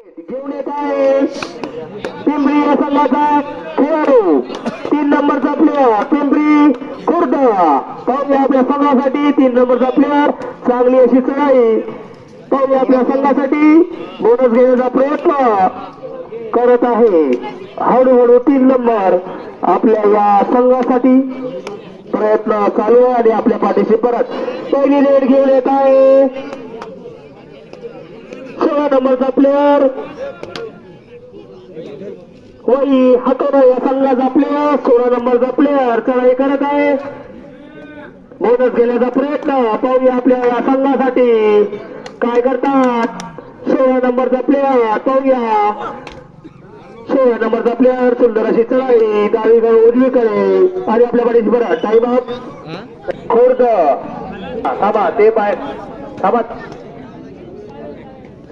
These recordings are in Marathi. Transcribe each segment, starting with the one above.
घेऊन येत आहे. पिंपरी संघाचा खेळाडू तीन नंबरचा प्लेअर पिंपरी खुर्द. पाहूया आपल्या संघासाठी तीन नंबरचा प्लेअर चांगली अशी चढाई. पाहूया आपल्या संघासाठी बोनस घेण्याचा प्रयत्न करत आहे. हळूहळू तीन नंबर आपल्या या संघासाठी प्रयत्न चालू आहे आणि आपल्या पाठीशी परत. पहिली लेट घेऊन येत आहे. सोळा नंबरचा प्लेअर वही हातोरा या संघाचा प्लेअर सोळा नंबरचा प्लेअर चढाई करत आहे. बोनस घेण्याचा प्रयत्न पाहूया आपल्या या संघासाठी. काय करतात? सोळा नंबरचा प्लेअर पाहूया. सोळा नंबरचा प्लेअर सुंदर अशी चढाई डावीकडे उजवीकडे. आणि आपल्या पाठीशी बरं टाईम अप खुर्द थांबा ते बाहेर. थांबा.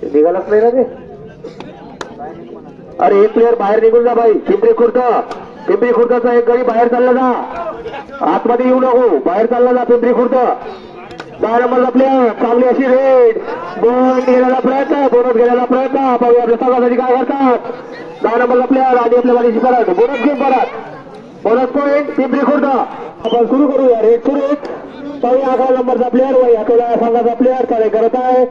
निघालाच नाही ना ते? अरे एक प्लेअर बाहेर निघून जा बाई. पिंपरी खुर्द. पिंपरी खुर्दचा एक गडी बाहेर चालला जा. आतमध्ये येऊ नको. बाहेर चालला जा पिंपरी खुर्द. दहा नंबरचा प्लेअर चांगली अशी रेड बोनस घेण्याचा प्रयत्न बोनस घेण्याचा प्रयत्न. पाहूया आपल्या संघासाठी काय करतात. दहा नंबरचा प्लेअर आणि आपल्या गाडीची परत. बोनस घेऊन परत. Bonus point Pimpri Khurd. आपण सुरू करूया. रेड सुरू. पाहूया अकरा नंबरचा प्लेअर वय अकोला संघाचा प्लेअर कार्य करत आहे.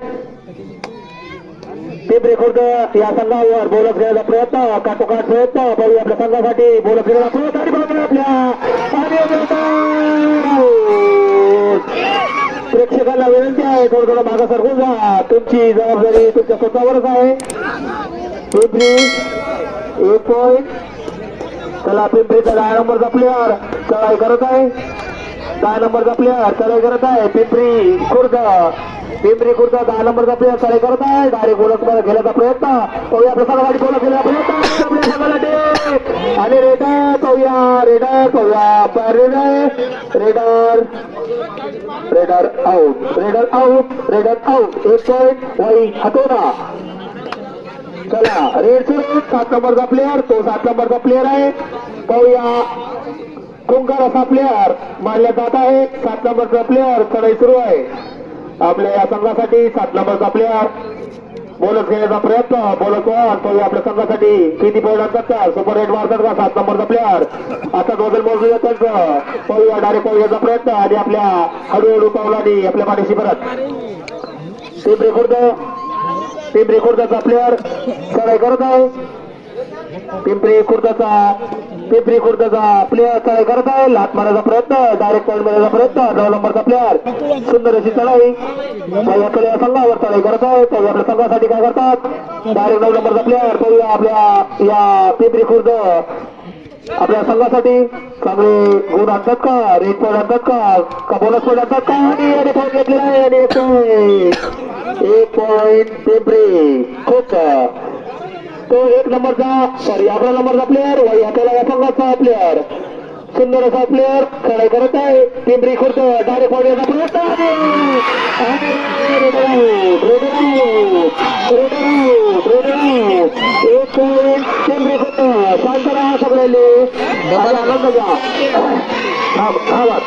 पिंपरी खुर्द या संघावर बोलत घेण्याचा प्रयत्न काटोकाट प्रयत्न पाहूया आपल्या संघासाठी बोलत घेण्याचा प्रयत्न आणि बघूया आपल्या प्रेक्षकांना विनंती आहे थोडं थोडं मागा सरकून जा. तुमची जबाबदारी तुमच्या स्वतःवरच आहे. पिंपरी एक पॉईंट चला पिंपरीचा दहा नंबरचा प्लेअर चढाई करत आहे. दहा नंबरचा प्लेअर चढाई करत आहे. पिंपरी खुर्द. पिंपरी खुर्द दहा नंबरचा प्लेअर चढाई करत आहे. डायरेक्ट बोलत घेण्याचा प्रयत्न. पाहूया आपल्या गोलक बोलत प्रयत्न आणि रेडर पाहूया रेडर पाहूया. Raider raider raider out raider out raider out एक पॉईंट वाई हातोरा. चला रेड सुरू सात नंबरचा प्लेअर तो सात नंबरचा प्लेअर आहे. पाहूया. कुंकाराचा असा प्लेअर मानल्या जात आहे सात नंबरचा प्लेअर चढाई सुरू आहे. आपल्या या संघासाठी सात नंबरचा प्लेअर बोलत घेण्याचा प्रयत्न बोलत वर आपल्या संघासाठी किती पॉईंट असतात सुपर एट मारतात का? सात नंबरचा प्लेअर आता दोघं मोजूया त्यांचं पाहूया डायरेक्ट पाहूयाचा प्रयत्न. आणि आपल्या हळूहळू पावलानी आपल्या पाठीशी परत. टीम रेकॉर्ड टीम खुर्दाचा प्लेअर चढाई करत आहे. पिंपरी खुर्दाचा पिंपरी खुर्दचा प्लेअर चढाई करत आहे. लात मारायचा प्रयत्न डायरेक्ट पॉईंट मारायचा प्रयत्न. नऊ नंबरचा प्लेअर सुंदर अशी चढाई. पहिल्या या संघावर चढाई करत आहे. पहिल्या आपल्या संघासाठी काय करतात? डायरेक्ट नऊ नंबरचा प्लेअर पाहूया आपल्या या पिंपरी खुर्द आपल्या संघासाठी चांगले गुण आणतात का? रेड पॉईंट आणतात का? का बोनस पॉईंट आणतात का? आणि याने पॉईंट घेतलेला आहे. आणि एक point. एक पॉईंट पिंपरी खूप तो एक नंबरचा सॉरी अकरा नंबरचा प्लेअर व याच्याला या संघाचा प्लेअर सुंदर असा प्लेअर खेळाई करत आहे पिंपरी खुर्द डायरेक्ट पॉईंट याचा प्रयत्न आहे. एक पॉईंट पिंपरी खुर्द शांत राहा सगळ्यांनी आणि आनंद घ्या हा हा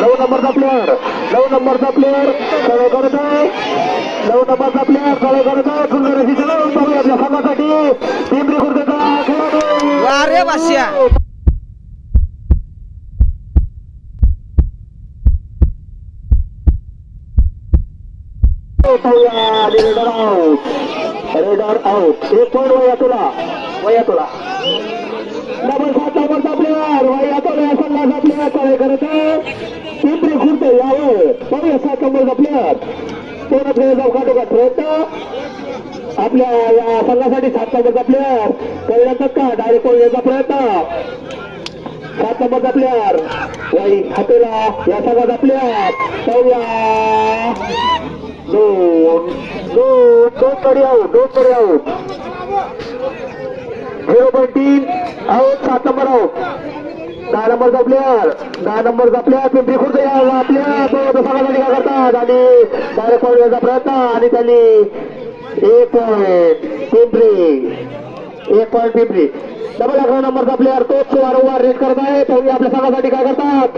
नऊ नंबरचा प्लेअर नऊ नंबरचा प्लेअर खेळ करत आहे. नऊ नंबरचा प्लेअर खेळ करत आहे. सुंदर अशी चढवून पाहूया आपल्या संघासाठी पिंपरी खुर्दचा खेळाडू. वा रे बादशा. रेडर आउट रेडर आउट एक पॉईंट वया तुला वया तुला डबल सात नंबरचा प्लेअर वया तुला संघाचा प्लेअर खेळ करत पिंपरी खुर्द यावर सात नंबरचा प्लेअर पूर्ण खेळाचा काटोकाट प्रयत्न आपल्या या संघासाठी सात नंबरचा प्लेअर कळण्याचा का डायरेक्ट याचा प्रयत्न. सात नंबरचा प्लेअर वाई हातेला या संघाचा प्लेअर पाहूया दोन दोन दोन कडे आऊट दोन कडे आऊट झिरो पॉईंट तीन. सात नंबर दहा नंबरचा प्लेअर दहा नंबरचा प्लेअर पिंपरी खुर्द आपल्या तो काय करतात आणि डायरेक्ट पॉईंट प्रयत्न आणि त्यांनी एक पॉईंट पिंपरी एक पॉईंट पिंपरी. डबल अकरा नंबरचा प्लेअर तोच वारंवार रेट करत आहे. तो आपल्या संघासाठी काय करतात?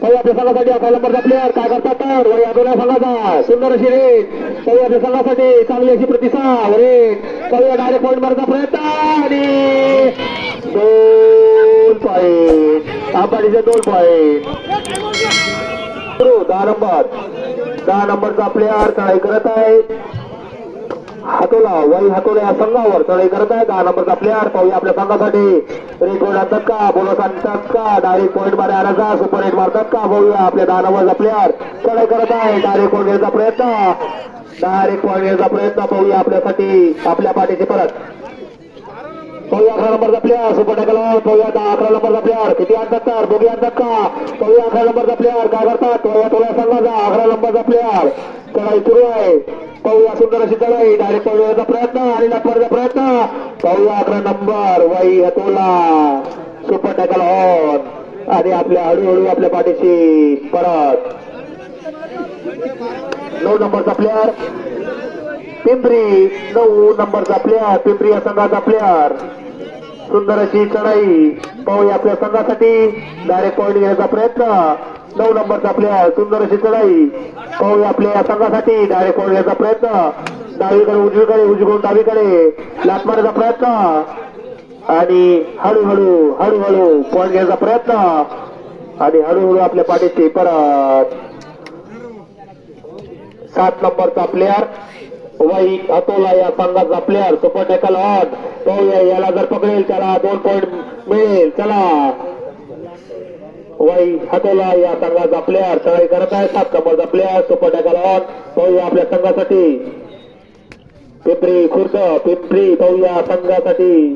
पाहूया आपल्या संघासाठी अकरा नंबरचा प्लेअर काय करतात तर वया दोन्ही संघाचा. सुंदर अशी रेट काही संघासाठी चांगली अशी प्रतिसाद रेट कव्या डायरेक्ट पॉईंट मारण्याचा प्रयत्न. आणि दोन पॉईंट आंबाडीचे दोन पॉईंट दहा नंबर दहा नंबरचा प्लेअर काय करत आहे. हातोला वही हातोला या संघावर चढाई करत आहे. दहा नंबरचा प्लेअर पाहूया आपल्या संघासाठी. रेकॉर्ड आणतात का बोनस आणतात का डायरेक्ट पॉईंट मारे आणायचा सुपर एट मारतात का पाहूया आपल्या दहा नंबरचा प्लेअर चढाई करत आहे डायरेक्ट पॉईंट घ्यायचा प्रयत्न. डायरेक्ट पॉईंट घ्यायचा प्रयत्न पाहूया आपल्यासाठी आपल्या पाठीची परत. पाहूया अकरा नंबरचा प्लेअर सुपर टॅकल पाहूया दहा अकरा नंबरचा प्लेअर किती आणतात तर? दोघी आणतात का पाहूया अकरा नंबरचा प्लेअर काय करतात? पाहूया तुला संघाचा अकरा नंबरचा प्लेअर चढाई सुरू आहे. पाहूया सुंदर अशी चढाई डायरेक्ट पळवण्याचा प्रयत्न आणि लपवण्याचा प्रयत्न. पाहूया अकरा number Wai Hatola super tackle on आणि आपल्या हळूहळू आपल्या पाठीशी परत. नऊ नंबरचा प्लेअर पिंपरी नऊ नंबरचा प्लेअर पिंपरी या संघाचा प्लेअर सुंदर अशी चढाई. पाहूया आपल्या संघासाठी. डायरेक्ट पॉईंट घेण्याचा प्रयत्न. नऊ नंबरचा प्लेअर सुंदर अशी चढाई. कौल आपल्या संघासाठी. डायरेक्ट पॉईंट घ्यायचा प्रयत्न. डावीकडे उजवीकडे उजवून डावीकडे. लाट मारण्याचा प्रयत्न. आणि हळूहळू हळूहळू पॉईंट घ्यायचा प्रयत्न. आणि हळूहळू आपल्या पाठीशी परत. सात नंबरचा प्लेअर वाई अतोला या संघाचा प्लेअर सुपर टॅकल ऑन तो या- याला जर पकडेल त्याला दोन पॉईंट मिळेल. चला. वाई हतोला या संघाचा प्लेअर चढाई करत आहे सात नंबरचा प्लेअर सुपर टॅकल ऑन तो आपल्या संघासाठी. पिंपरी खुर्द पिंपरी पाहूया संघासाठी.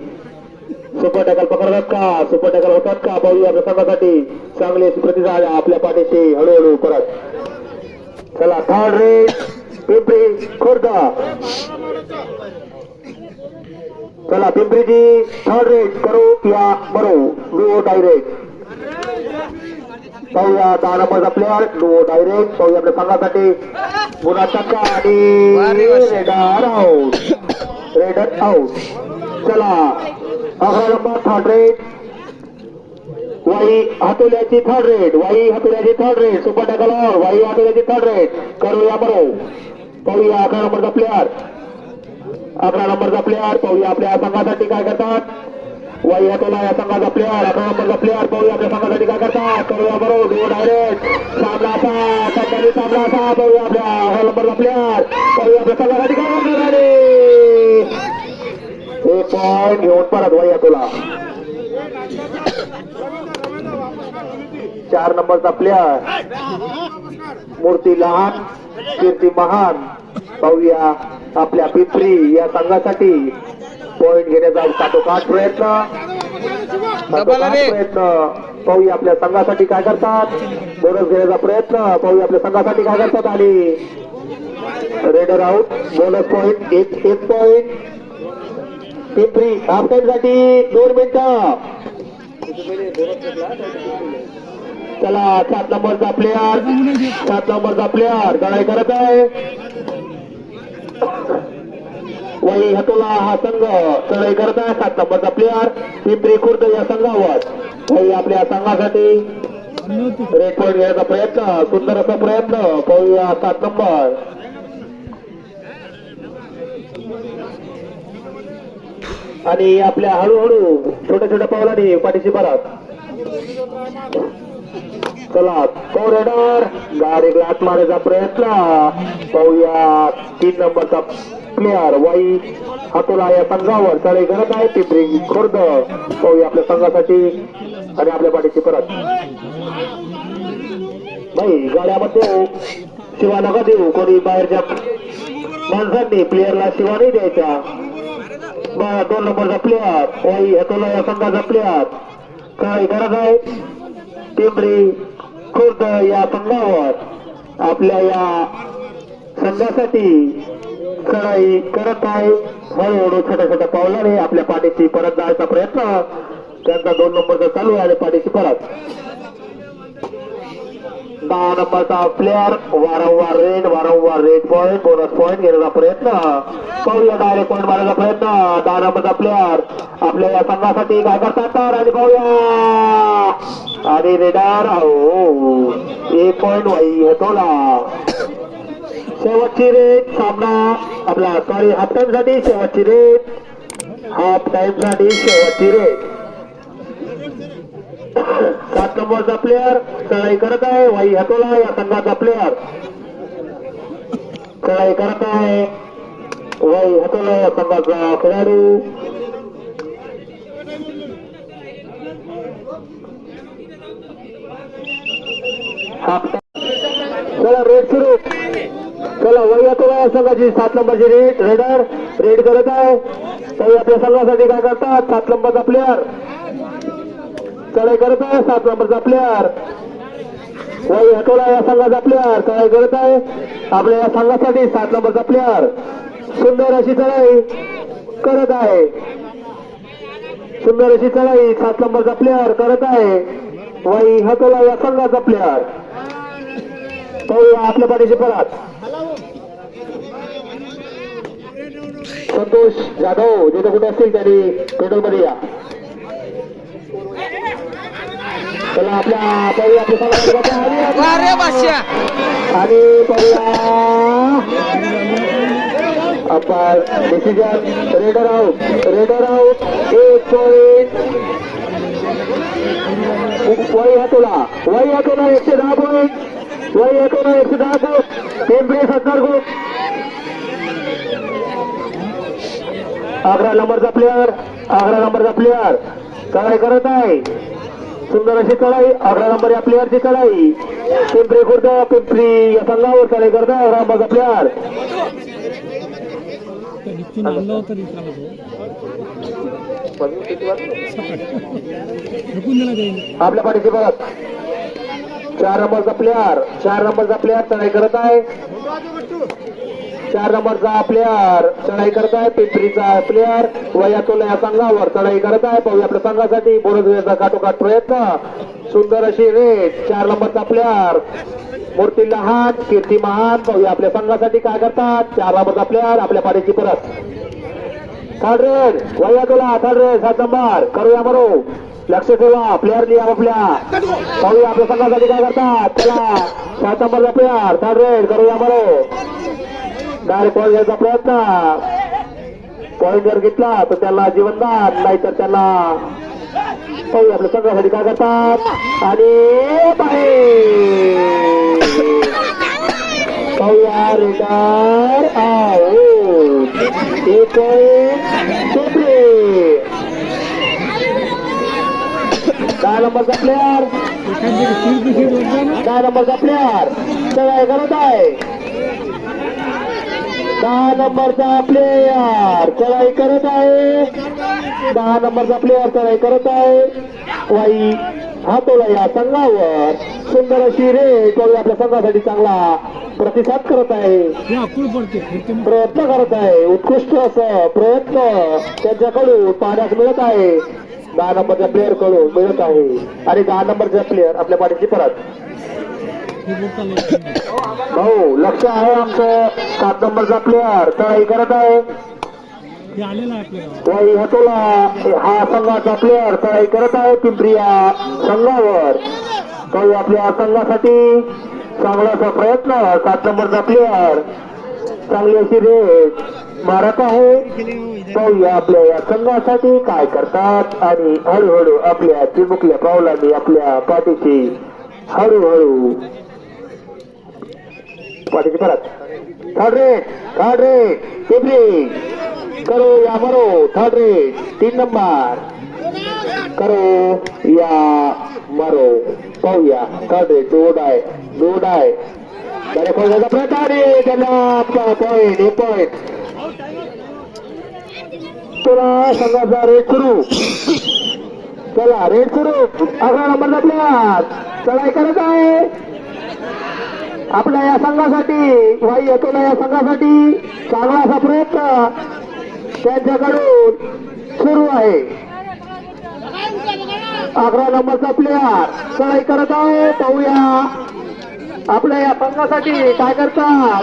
सुपर टॅकल पकडतात का? सुपर टॅकल होतात का? पाहूया आपल्या संघासाठी. चांगले प्रतिसाद आपल्या पाठीशी हळूहळू परत. चला थर्ड रेट पिंपरी खुर्द. चला पिंपरीची थर्ड रेट करू या मरो नो डायरेक्ट पाहूया दहा नंबरचा प्लेअर नो डायरेक्ट पाहूया आपल्या संघासाठी. गुन्हा टक्का आणि रेडर आउट रेडर आउट चला. अकरा नंबर थर्ड रेट वाई हातोल्याची third raid Wai हातोल्याची third raid super tackle Wai हातोल्याची third raid करूया बरो. पाहूया अकरा नंबरचा प्लेअर अकरा नंबरचा प्लेअर पाहूया आपल्या संघासाठी काय करतात. वाई या संघाचा प्लेअर अकरा नंबरचा प्लेअर पाहूया आपल्या संघासाठी काय करतात? करूया बरोबर गो डायरेक्ट सामना असा सत्तावी सामना असा पाहूया आपल्या अकरा नंबरचा प्लेअर करूया आपल्या संघासाठी काय करतात एक पॉईंट घेऊन परत वाई चार नंबरचा प्लेअर मूर्ती लहान कीर्ती महान. पाहूया आपल्या पिंपरी या संघासाठी. पॉइंट घेण्याचा काटोकाट प्रयत्न. प्रयत्न. पाहूया आपल्या संघासाठी काय करतात. बोनस घेण्याचा प्रयत्न. पाहूया आपल्या संघासाठी काय करतात आणि रेडर आउट बोनस पॉइंट एक एक पॉइंट. पिंपरी हाफ टाइमसाठी दोन मिनिटं. चला सात नंबरचा प्लेअर सात नंबरचा प्लेअर लढाई करत आहे. वही हतोला हा संघ चढाई करत आहे. सात नंबरचा प्लेअर पिंपरी खुर्द या संघावर. वही आपल्या संघासाठी. रेड पॉईंट घेण्याचा प्रयत्न सुंदर असा प्रयत्न. पाहूया सात नंबर. आणि आपल्या हळूहळू छोट्या छोट्या पावलाने पाठीशी परत. चला कॉरिडॉर गाडी ग्लास मारायचा प्रयत्न. पाहूया तीन नंबरचा प्लेयर वाई हातोला या संघावर चढाई करत आहे. पिंपरी खुर्द. पाहूया आपल्या संघासाठी आणि आपल्या पाठीची परत. नाही गाड्यामध्ये शिवा नका देऊ. कोणी बाहेरच्या माणसांनी प्लेअरला शिवा नाही द्यायचा दोन नंबरचा प्लेअर वाई हातोला या संघाचा प्लेअर काय गरज आहे? पिंपरी खुर्द या संघावर. आपल्या या संघासाठी चढाई करत आहे. हळूहळू छोट्या छोट्या पावलाने आपल्या पाठीची परत जायचा प्रयत्न. त्यांचा दोन नंबरचा चालू आहे आणि पाठीची परत. दहा नंबरचा प्लेअर वारंवार रेड वारंवार रेड पॉईंट बोनस पॉईंट घेण्याचा प्रयत्न. पाहूया डायरेक्ट पॉईंट मारण्याचा प्रयत्न. दहा नंबरचा प्लेअर आपल्या या संघासाठी काय करतात तर? आणि पाहूया. आणि रेडार हो. एक पॉइंट वाई ना शेवटची रेट सामना आपला सॉरी हाफ टाइमसाठी शेवटची रेट. हाफ टाइमसाठी शेवटची रेट. सात नंबरचा प्लेअर चढाई करत आहे वाई हतोला या संघाचा प्लेअर चढाई करत आहे वाई हतोला या संघाचा खेळाडू. हाफ चला रेट सुरू. या संघाची सात नंबरची रेड रेडर रेड करत आहे. तरी आपल्या संघासाठी काय करतात? सात नंबरचा प्लेअर चढाई करत आहे? सात नंबरचा प्लेअर वही हटोला या संघाचा प्लेअर चढाई करत आहे? आपल्या या संघासाठी सात नंबरचा प्लेअर सुंदर अशी चढाई करत आहे. सुंदर अशी चढाई सात नंबरचा प्लेअर करत आहे. वही हटोला या संघाचा प्लेअर तो आपल्या पाठीशी परत. संतोष जाधव जिथे कुठे असतील त्यांनी पेट्रोलमध्ये या. चला आपल्या पाहूया आणि- पाहूया आपण decision raider out raider out एक पॉईंट वय हातोला वय हातोला एकशे दहा पॉईंट वय हातोला एकशे दहा पॉईंट पिंपरी सत्तर अकरा नंबरचा प्लेअर अकरा नंबरचा प्लेअर चढाई करत आहे. सुंदर अशी चढाई अकरा नंबर या प्लेअरची चढाई पिंपरी खुर्द पिंपरी या संघावर चढाई करत आहे अकरा नंबरचा प्लेअर आपल्या पाठीशी बघत चार नंबरचा प्लेअर चार नंबरचा प्लेअर चढाई करत आहे. चार नंबरचा प्लेअर चढाई करत आहे पिंपरीचा प्लेअर वयातोला या संघावर चढाई करत आहे पाहूया आपल्या संघासाठी बोरजवेचा काटोकाट प्रयत्न. सुंदर अशी रेट चार नंबरचा प्लेअर मूर्ती लहान कीर्ती महान. पाहूया आपल्या संघासाठी काय करतात. चार नंबरचा प्लेअर आपल्या पाठीची परत. थर्ड रेड वयातोला थर्ड रेड सात नंबर. करूया मरो. लक्ष ठेवा. प्लेअर लिहा आपल्या. पाहूया आपल्या संघासाठी काय करतात. चला. सात नंबरचा प्लेअर थर्ड रेड करूया मरो. डायरेक्ट पॉईंट घ्यायचा प्रयत्न. पॉईंट जर घेतला तर त्याला जीवनदान नाहीतर त्याला पाहूया आपल्या संघासाठी काय करतात. आणि बाहेर. पाहूया रेडर आऊट एक दहा नंबरचा प्लेअर दहा नंबरचा प्लेअर सगळं करत आहे. दहा नंबरचा प्लेअर चढाई करत आहे. दहा नंबरचा प्लेअर चढाई करत आहे. वाई हातोला या संघावर. सुंदर अशी रेट पाहूया आपल्या संघासाठी चांगला प्रतिसाद करत आहे. प्रयत्न करत आहे. उत्कृष्ट असं प्रयत्न त्यांच्याकडून पाहण्यास मिळत आहे. दहा नंबरच्या प्लेअरकडून मिळत आहे. आणि दहा नंबरचा प्लेअर आपल्या पाठीची परत. भाऊ लक्ष आहे आमचं. सात नंबरचा प्लेअर चढाई करत आहे. हा संघाचा प्लेअर चढाई करत आहे पिंपरिया संघावर. भाऊ आपल्या संघासाठी. चांगलासा प्रयत्न. सात नंबरचा प्लेअर चांगली अशी रेट मारत आहे. पाहूया आपल्या या संघासाठी काय करतात आणि हळूहळू आपल्या चिमुकल्या पावलांनी आपल्या पाठीची हळूहळू पाठीची परत third raid third raid Pimpri करो या मरो. थर्ड रेट तीन नंबर. करो या मरो. पाहूया. थर्ड रेट दोड आहे. दोड आहे. त्याने खोलण्याचा प्रयत्न आणि त्यांना पॉईंट हे पॉईंट तुला संघाचा रेट सुरू. चला रेट सुरू. अकरा नंबर प्लेअर चढाई करत आहे. आपल्या या संघासाठी वाई येतो या संघासाठी चांगला असा प्रयत्न त्यांच्याकडून सुरू आहे. अकरा नंबरचा प्लेअर चढाई करत आहे. पाहूया. आपल्या या संघासाठी काय करतात?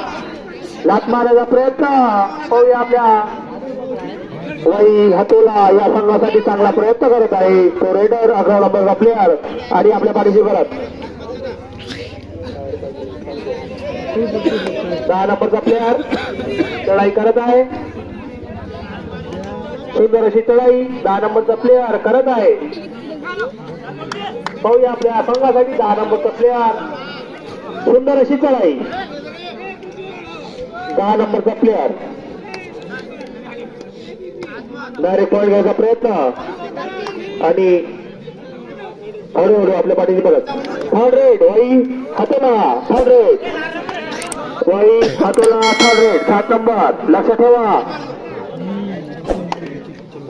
लात मारायचा प्रयत्न. पाहूया आपल्या वाई हातोला या संघासाठी चांगला प्रयत्न करत आहे. तो रेडर अकरा नंबरचा प्लेअर आणि आपल्या पाठीशी करत दहा नंबरचा प्लेअर चढाई करत आहे. सुंदर अशी चढाई. दहा नंबरचा प्लेअर करत आहे. पाहूया आपल्या संघासाठी दहा नंबरचा प्लेअर सुंदर अशी चढाई. दहा नंबरचा प्लेअर डायरेक्ट पॉईंट घ्यायचा प्रयत्न. आणि हळूहळू आपल्या पाठीशी परत third raid Wai Hatola. Third raid Wai Hatola raid सात नंबर. लक्ष ठेवा.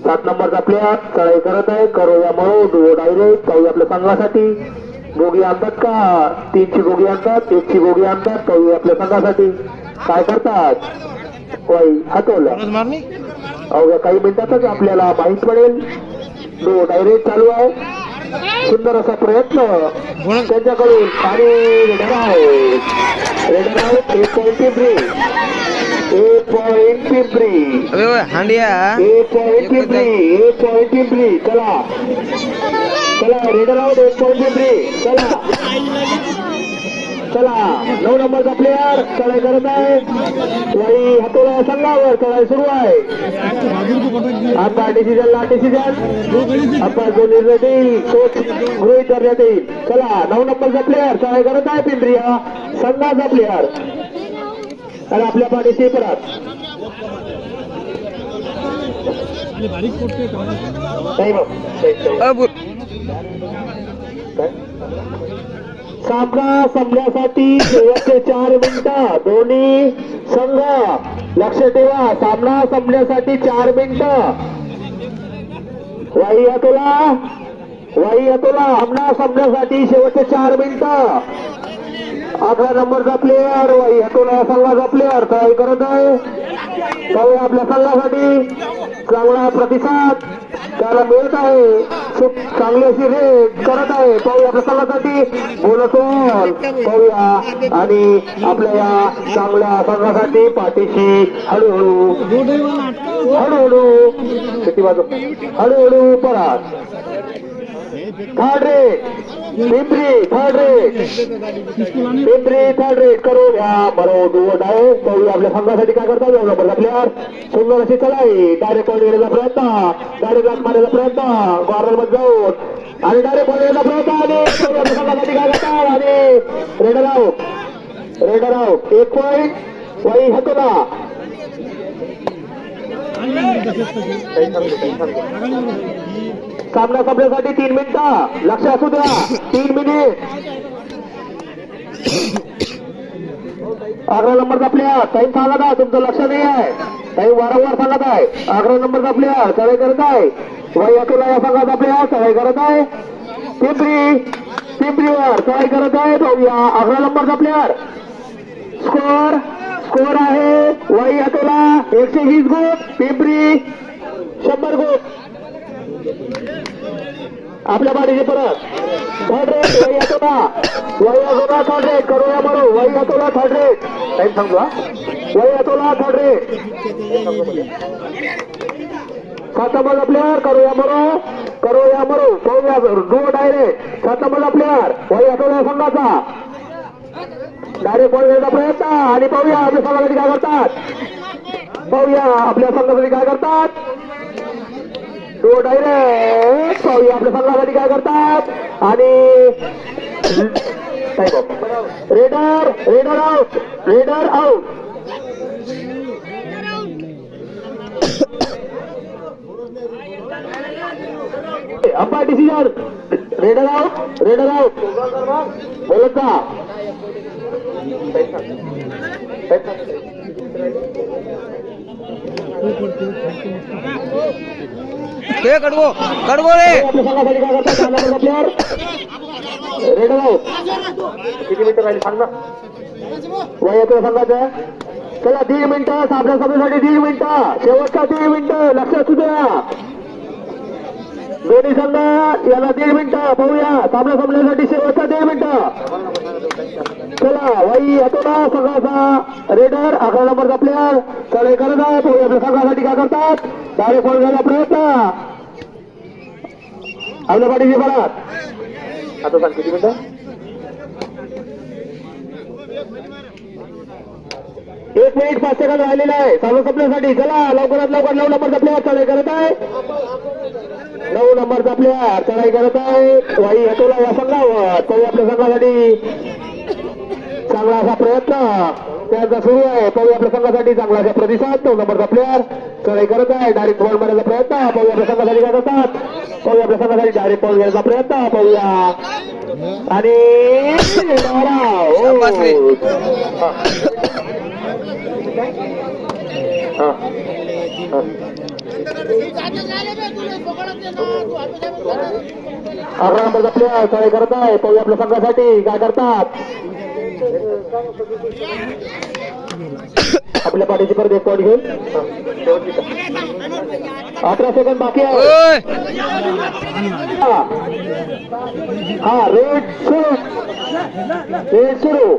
सात नंबरचा प्लेअर चढाई करत आहे. करोया म्हणून डुओ डायरेक्ट काही आपल्या संघासाठी. गोगी आणतात का? तीनची गोगी आणतात एकची गोगी आणतात काही आपल्या संघासाठी. काय करतात? वाई हटवलं अवघ्या काही मिनिटातच आपल्याला माहीत पडेल. डो डायरेक्ट चालू आहे. सुंदर असा प्रयत्न. त्यांच्याकडून आणि रेडर आहे. रेडर आहे एक पॉईंट पिंपरी एक पॉईंट पिंपरी हांडिया. एक पॉईंट पिंपरी एक पॉईंट पिंपरी चला. चला रेडर आउट एक पॉईंट पिंपरी चला. चला नऊ नंबरचा प्लेअर चढाई करत आहे. वाई हातोला संघावर चढाई सुरू आहे. आता डिसिजन ला डिसिजन आपण जो निर्णय देईल तोच गृहित धरण्यात येईल चला नऊ नंबरचा प्लेअर चढाई करत आहे पिंपरी हा. संघाचा प्लेअर आणि आपल्या पाठीशी परत. नाही काय? सामना संपण्यासाठी शेवटचे चार मिनिटं. दोन्ही संघ लक्ष ठेवा. सामना संपण्यासाठी चार मिनिटं. वाई तुला वाई तुला सामना संपण्यासाठी शेवटचे चार मिनिटं. अकरा नंबरचा प्लेअर वाई तुला संघाचा प्लेअर काय करत आहे? काही आपल्या संघासाठी चांगला प्रतिसाद त्याला मिळत आहे. खूप चांगली अशी रेट करत आहे. पाहू आपल्या संघासाठी बोनस पाहूया. आणि आपल्या या चांगल्या संघासाठी पाठीशी हळूहळू हळूहळू किती वाजव हळूहळू परत third raid Pimpri third raid Pimpri third raid करू ह्या बरोबर दुवट आहे पाहूया आपल्या संघासाठी काय करतात. नऊ नंबरचा प्लेअर सुंदर अशी चढाई. डायरेक्ट पॉईंट घेण्याचा प्रयत्न. डायरेक्ट लाट मारण्याचा प्रयत्न. कॉर्नरमध्ये जाऊन. आणि डायरेक्ट पॉईंट घेण्याचा प्रयत्न. आणि आपल्या संघासाठी काय करतात. आणि रेडर आउट रेडर आउट एक पॉईंट वाई हतोला सामना संपण्यासाठी तीन मिनिटं. लक्ष असू द्या. तीन मिनिट. अकरा नंबरचा प्लेअर काही सांगत आहे तुमचं लक्ष नाही आहे. काही वारंवार सांगत आहे. अकरा नंबरचा प्लेयर चढाई करत आहे. वाई अकोला या संघाचा प्लेअर चढाई करत आहे. पिंपरी. पिंपरीवर चढाई करत आहे पाहूया अकरा नंबरचा प्लेअर स्कोर. स्कोर आहे. वाई अकोला एकशे वीस गुण. पिंपरी. शंभर गुण. आपल्या पाठीची परत. थर्ड रेट वही हातोला वही हातोला थर्ड रेट करूया म्हणू वही हातोला थर्ड रेट टाईम सांगतो हा. वही हातोला थर्ड प्लेअर करूया म्हणू करूया म्हणू पाहूया डो डायरेक्ट सात प्लेअर वही हातोला संघाचा. डायरेक्ट बॉल घ्यायचा प्रयत्न. आणि पाहूया आपल्या संघासाठी काय करतात. पाहूया आपल्या संघासाठी काय करतात. तो डायरेक्ट पाहूया आपल्या संघासाठी काय करतात? आणि raider raider out raider out अप्पा decision raider out raider out बोलत का? ते कडवो कडवो रे. आपल्या किती मिनिटं राहिली सांग ना. वय येतोय संघाचं चला दीड मिनिटं सामन्या सभेसाठी दीड मिनिटं. शेवटचा दीड मिनिटं लक्षात सुद्धा दोन्ही संघ याला दीड मिनिटं पाहूया. सामना संपण्यासाठी शेवटचा दीड मिनिटं. चला वाई येतो ना संघाचा रेडर अकरा नंबरचा प्लेअर चला करत आहे पाहूया आपल्या संघासाठी काय करतात. डायरेक्ट फोन घ्यायला प्रयत्न. आपल्या पाठीशी बघा आता सांग किती मिनिटं? एक मिनिट पाच सेकंद राहिलेला आहे. चालू संपण्यासाठी. चला लवकरात लवकर नऊ नंबरचा प्लेअर चढाई करत आहे. नऊ नंबरचा प्लेअर चढाई करत आहे. वाई हटोला या संघावर. तो आपल्या संघासाठी चांगला असा प्रयत्न. त्यांचा सुरू आहे पाहू आपल्या संघासाठी चांगला असा प्रतिसाद नऊ नंबरचा प्लेअर चढाई करत आहे डायरेक्ट बॉल मारण्याचा प्रयत्न पाहू आपल्या संघासाठी काय करतात पाहू आपल्या संघासाठी डायरेक्ट बॉल घेण्याचा प्रयत्न पाहूया आणि धावला. शाबास रे. हो. हा. हा. हा. अकरा नंबरचा प्लेअर चढाई करत आहे पाहू आपल्या संघासाठी काय करतात आपल्या पाठीची परत एक पॉईंट घेऊन? अठरा सेकंद बाकी आहे. हा हा, रेड सुरू. रेड सुरू.